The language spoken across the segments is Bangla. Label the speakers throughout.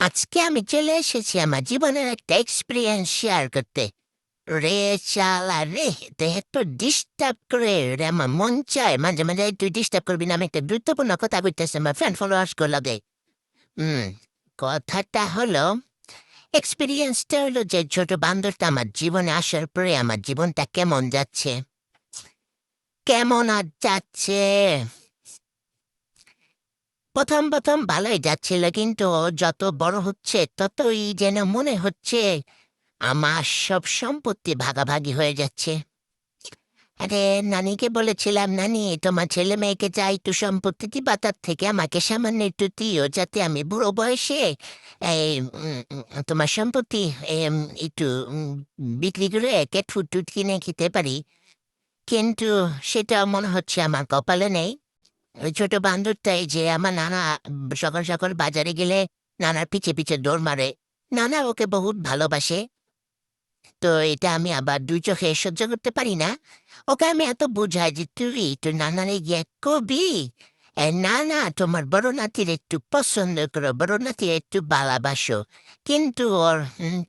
Speaker 1: আজকে আমি চলে এসেছি আমার জীবনের একটা এক্সপিরিয়েন্স শেয়ার করতে। রে চালা রে, তো একটু ডিস্টার্ব করে রে, আমার মন চায়, মাঝে মাঝে তুই ডিস্টার্ব করবি না, আমি একটা গুরুত্বপূর্ণ কথা কইতেছি, আমার ফ্রেন্ড ফলোয়ার্স করে লাগে। হুম, কথাটা হলো এক্সপিরিয়েন্সটা হলো যে ছোট বান্দরটা আমার জীবনে আসার পরে আমার জীবনটা কেমন যাচ্ছে? কেমন আর যাচ্ছে? প্রথম প্রথম ভালোই যাচ্ছিল, কিন্তু যত বড় হচ্ছে ততই যেন মনে হচ্ছে আমার সব সম্পত্তি ভাগাভাগি হয়ে যাচ্ছে। আরে, নানিকে বলেছিলাম, নানি, তোমার ছেলে মেয়েকে যা একটু সম্পত্তি দিবা, তার থেকে আমাকে সামান্য একটু দিও, যাতে আমি বুড়ো বয়সে এই তোমার সম্পত্তি একটু বিক্রি করে ফুট টুট কিনে খেতে পারি। কিন্তু সেটা মনে হচ্ছে আমার কপালে নেই। ওই ছোট বান্ধবটাই যে আমার নানা সকাল সকাল বাজারে গেলে নানার পিছে পিছে দৌড় মারে। নানা ওকে বহুত ভালোবাসে। তো এটা আমি আবার দুই চোখে সহ্য করতে পারি না। ওকে আমি এত বুঝাই যে তুই তুই নানারে গিয়ে কবি? না না তোমার বড় নাতির একটু পছন্দ করো, বড় নাতির একটু ভালোবাসো। কিন্তু ওর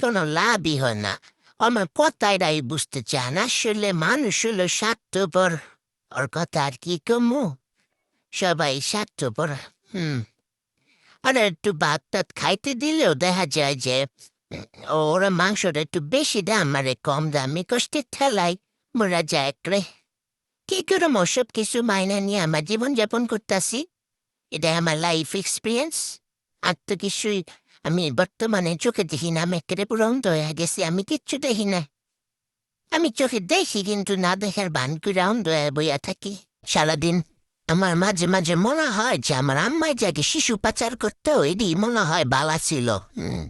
Speaker 1: কোনো লাভই হয় না। আমার কথাটাই বুঝতে চান আসলে মানুষ হলো স্বার্থপর। ওর কথা আর কি কমু? সবাই স্বার্থপর হুম। আর একটু ভাত টাত খাইতে দিলেও দেখা যায় যে, ওরা মাংসটা একটু বেশি দাম, আরে কম দামি কষ্টের ঠেলায়। মোরা যায় রে। কি করে ওসব কিছু মাইনা নিয়ে আমার জীবনযাপন করতেছি? এটা আমার লাইফ এক্সপিরিয়েন্স আর তো কিছুই, আমি বর্তমানে চোখে দেখি না, আমি একেবারে পুরো অন্ধ হয়ে গেছি, আমি কিচ্ছু দেখি না। আমি চোখে দেখি কিন্তু না দেখার বান করে অন্ধ বইয়া থাকি, সারাদিন। আমার মাঝে মাঝে মনে হয় যে আমার আম্মাই যাকে শিশু পাচার করতেও এটি মনে হয় বালা ছিল। হুম।